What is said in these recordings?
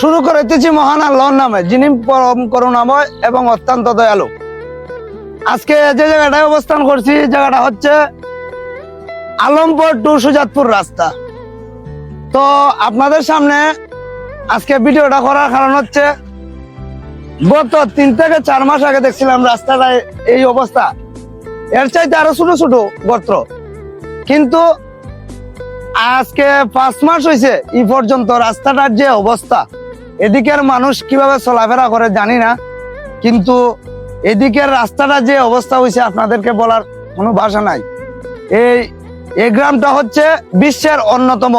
শুরু করিতেছি মহান আল্লাহর নামে, যিনি পরম করুণাময় এবং অত্যন্ত দয়ালু। আজকে যে জায়গাটায় অবস্থান করছি জায়গাটা হচ্ছে আলমপুর টু সুজাতপুর রাস্তা। তো আপনাদের সামনে আজকে ভিডিওটা করার কারণ হচ্ছে, গত তিন থেকে চার মাস আগে দেখছিলাম রাস্তাটায় এই অবস্থা। এর চাইতে আরও ছোট ছোট গর্ত কিন্তু আজকে পাঁচ মাস হয়েছে এই পর্যন্ত রাস্তাটার যে অবস্থা এদিকের মানুষ কীভাবে চলাফেরা করে জানি না, কিন্তু এদিকের রাস্তাটা যে অবস্থা হয়েছে আপনাদেরকে বলার কোনো ভাষা নাই। এই এই গ্রামটা হচ্ছে বিশ্বের অন্যতম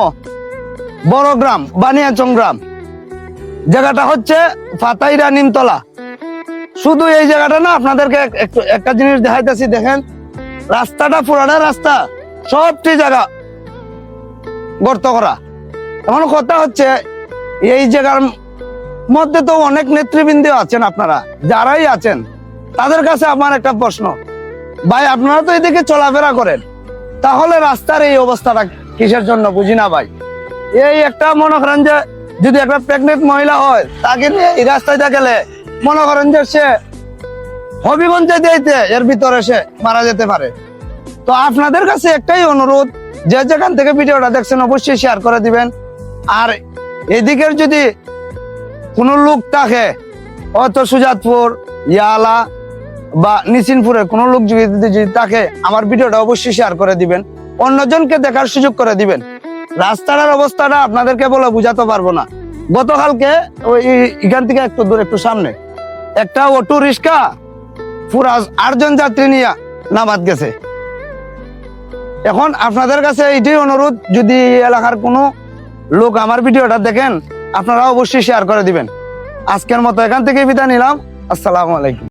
বড় গ্রাম, বানিয়াচং গ্রাম। জায়গাটা হচ্ছে ফাতাইরা নিমতলা শুধু এই জায়গাটা না, আপনাদেরকে একটু একটা জিনিস দেখাইতেছি, দেখেন। রাস্তাটা পুরানা রাস্তা, সবটি জায়গা গর্ত করা। এমন কথা হচ্ছে, এই জায়গার মধ্যে তো অনেক নেতৃবৃন্দ আছেন আপনারা, যারাই আছেন, তাদের কাছে আমার একটা প্রশ্ন। ভাই, আপনারা তো এদিকে চলাফেরা করেন, তাহলে রাস্তার এই অবস্থাটা কিসের জন্য বুঝি না ভাই? এই একটা মনে করেন যে, যদি একটা প্রেগনেন্ট মহিলা হয়, তাকে নিয়ে এই রাস্তায় গেলে মনে করেন যে সে হবিগঞ্জে দিতে এর ভিতরে সে মারা যেতে পারে। তো আপনাদের কাছে একটাই অনুরোধ, যে যেখান থেকে ভিডিওটা দেখছেন, অবশ্যই শেয়ার করে দিবেন। আর এদিকের যদি কোনো লোক থাকে অত সুজাতপুর, ইয়ালা বা নিসিনপুরে কোনো লোক যদি যদি থাকে, আমার ভিডিওটা অবশ্যই শেয়ার করে দিবেন, অন্যজনকে দেখার সুযোগ করে দিবেন। রাস্তাটার অবস্থাটা আপনাদেরকে বলে বুঝাতে পারব না। গতকালকে ওই এখান থেকে একটু দূর, একটু সামনে, একটা অটো রিক্সা পুরা আটজন যাত্রী নিয়ে নামাত গেছে। এখন আপনাদের কাছে এইটাই অনুরোধ, যদি এলাকার কোনো লোক আমার ভিডিওটা দেখেন আপনারা অবশ্যই শেয়ার করে দিবেন। আজকের মতো এখান থেকে বিদায় নিলাম। আসসালামু আলাইকুম।